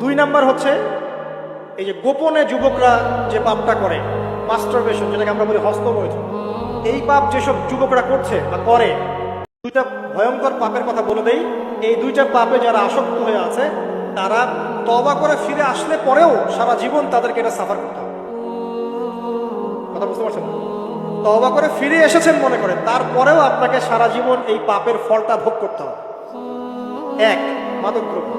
দুই নাম্বার হচ্ছে, এই যে গোপনে যুবকরা যে পাপটা করে মাস্টারবেশন যেটাকে আমরা বলি হস্তমৈথুন এই পাপ যেসব যুবকরা করছে বা করে, দুইটা ভয়ঙ্কর পাপের কথা বলে দেই, এই দুইটা পাপে যারা আসক্ত হয়ে আছে, তারা তবা করে ফিরে আসলে পরেও সারা জীবন তাদেরকে এটা সাফার করতে হবে। কথা বুঝতে পারছেন? তবা করে ফিরে এসেছেন মনে করে, তারপরেও আপনাকে সারা জীবন এই পাপের ফলটা ভোগ করতে হবে। এক মাদক দ্রব্য